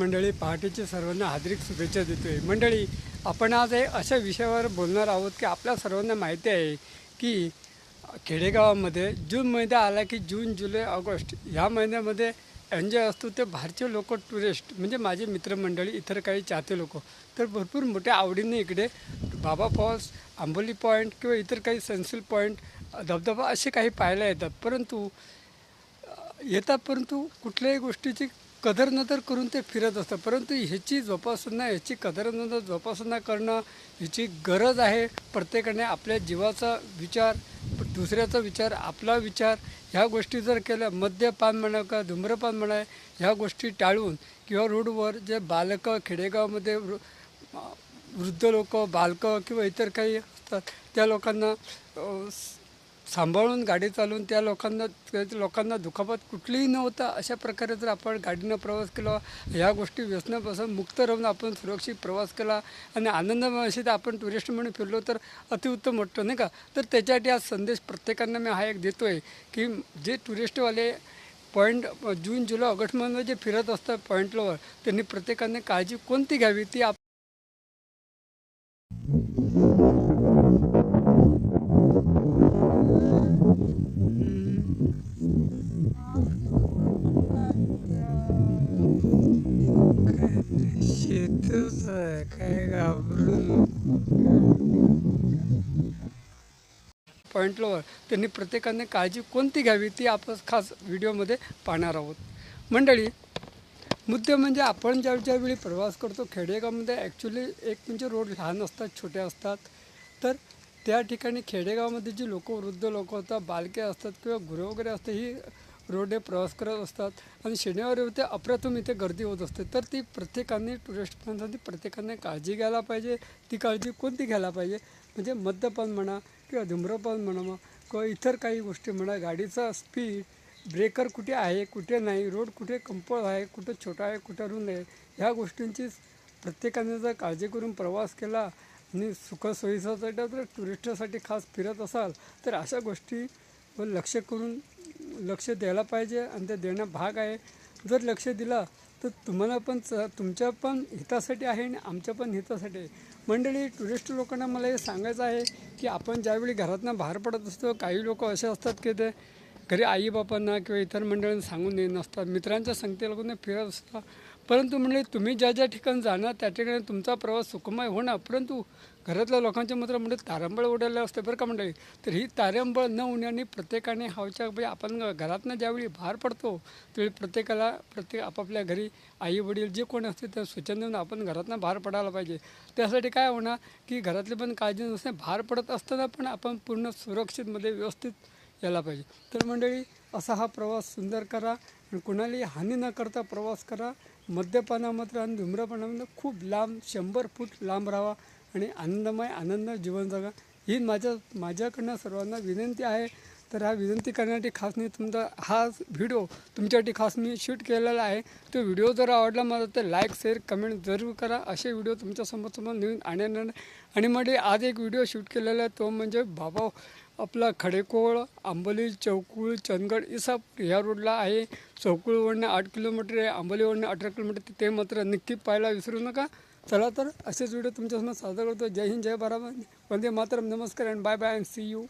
मंडळी पहाटेचे सर्वांना हार्दिक शुभेच्छा देतोय. मंडळी आपण आज एक अशा विषयावर बोलणार आहोत की आपल्या सर्वांना माहिती आहे की खेडेगावामध्ये जून महिना आला की जून जुलै ऑगस्ट ह्या महिन्यामध्ये एन्जॉय असतो ते बाहेरचे लोक टुरिस्ट म्हणजे माझे मित्रमंडळी इतर काही चाहते लोक. तर भरपूर मोठ्या आवडीने इकडे बाबा फॉल्स आंबोली पॉईंट किंवा इतर काही सनसिल पॉईंट धबधबा असे काही पाहायला येतात. परंतु येतात परंतु कुठल्याही गोष्टीची कदर नदर करून ते फिरत असतं परंतु ह्याची जोपासना ह्याची कदर नदर जोपासना करणं ह्याची गरज आहे. प्रत्येकाने आपल्या जीवाचा विचार दुसऱ्याचा विचार आपला विचार ह्या गोष्टी जर केल्या मद्यपान म्हणा का धूम्रपान म्हणा ह्या गोष्टी टाळून किंवा रोडवर जे बालकं खेडेगावमध्ये वृ- वृद्ध लोक बालकं किंवा इतर काही असतात त्या लोकांना सांभाळून गाडी चालवून त्या लोकांना त्या लोकांना दुखापत कुठलीही नव्हता अशा प्रकारे जर आपण गाडीनं प्रवास केला ह्या गोष्टी व्यसनापासून मुक्त राहून आपण सुरक्षित प्रवास केला आणि आनंदमय तर आपण टुरिस्ट म्हणून फिरलो तर अतिउत्तम वाटतं नाही का? तर त्याच्यासाठी हा संदेश प्रत्येकांना मी हा एक देतो आहे की जे टुरिस्टवाले पॉईंट जून जुलै ऑगस्टमध्ये जे फिरत असतात पॉईंटवर त्यांनी प्रत्येकाने काळजी कोणती घ्यावी ती आप शेतच काय घाबरून पॉईंटवर त्यांनी प्रत्येकाने काळजी कोणती घ्यावी ती आपण खास व्हिडिओमध्ये पाहणार आहोत. मंडळी मुद्दे म्हणजे आपण ज्या ज्यावेळी प्रवास करतो खेडेगावमध्ये ॲक्च्युली एक म्हणजे रोड लहान असतात छोटे असतात तर त्या ठिकाणी खेडेगावामध्ये जी लोक वृद्ध लोक असतात बालके असतात किंवा गुरे वगैरे असते ही रोडने प्रवास करत असतात. आणि शनिवारी होते अप्रथम इथे गर्दी होत असते. तर ती प्रत्येकाने टुरिस्ट प्लॅनसाठी प्रत्येकाने काळजी घ्यायला पाहिजे. ती काळजी कोणती घ्यायला पाहिजे? म्हणजे मद्यपान म्हणा किंवा धूम्रपान म्हणा किंवा इतर काही गोष्टी म्हणा. गाडीचा स्पीड ब्रेकर कुठे आहे कुठे नाही रोड कुठे कंपोळ आहे कुठं छोटा आहे कुठं रुंद आहे ह्या गोष्टींची प्रत्येकाने जर काळजी करून प्रवास केला आणि सुखसोयीसाठी जर टुरिस्टसाठी खास फिरत असाल तर अशा गोष्टी लक्ष करून लक्ष द्यायला पाहिजे आणि ते देणं भाग आहे. जर लक्ष दिला तर तुम्हाला पण च तुमच्या पण हितासाठी आहे आणि आमच्या पण हितासाठी आहे. मंडळी टुरिस्ट लोकांना मला हे सांगायचं आहे की आपण ज्यावेळी घरातनं बाहेर पडत असतो काही लोक असे असतात की ते घरी आईबापांना किंवा इतर मंडळींना सांगून देत नसतात. मित्रांच्या संख्येला कोणी फिरत असतात परंतु म्हणजे तुम्ही ज्या ज्या ठिकाणी जाणार त्या ठिकाणी तुमचा प्रवास सुखमय होणार. परंतु घरातल्या लोकांच्या मात्र म्हणजे तारांबळ उडायला असते बरं का मंडळी? तर ही तारांबळ न होण्याने प्रत्येकाने हावच्या म्हणजे आपण घरातनं ज्यावेळी बाहेर पडतो त्यावेळी प्रत्येकाला प्रत्येक आपापल्या घरी आई वडील जे कोण असते त्या सूचना देऊन आपण घरातनं बाहेर पडायला पाहिजे. त्यासाठी काय होणार की घरातली पण काळजी नसते बाहेर पडत असताना पण आपण पूर्ण सुरक्षितमध्ये व्यवस्थित यायला पाहिजे. तर मंडळी असा हा प्रवास सुंदर करा आणि कुणालाही हानी न करता प्रवास करा. मद्यपानामध्ये आणि धूम्रपानामध्ये खूप लांब शंभर फूट लांब राहा आणि आनंदमय आनंद जीवन जगा. ही माझ्या माझ्याकडनं सर्वांना विनंती आहे. तर हा विनंती करण्यासाठी खास मी तुमचा हा व्हिडिओ तुमच्यासाठी खास मी शूट केलेला आहे. तो व्हिडिओ जर आवडला मला तर लाईक शेअर कमेंट जरूर करा. असे व्हिडिओ तुमच्यासमोर समोर नवीन आणणार नाही. आणि म्हणजे आज एक व्हिडिओ शूट केलेला आहे. तो म्हणजे बाबा आपला खडेकोळ आंबोली चौकुळ चंदगड इसा ह्या रोडला आहे. चौकुळवडनं आठ किलोमीटर आहे. आंबोलीवरनं अठरा किलोमीटर ते मात्र नक्की पाहायला विसरू नका. चला तर असेच व्हिडिओ तुमच्यासमोर सादर करतो. जय हिंद जय बारा वंदे मातरम. नमस्कार and bye bye and see you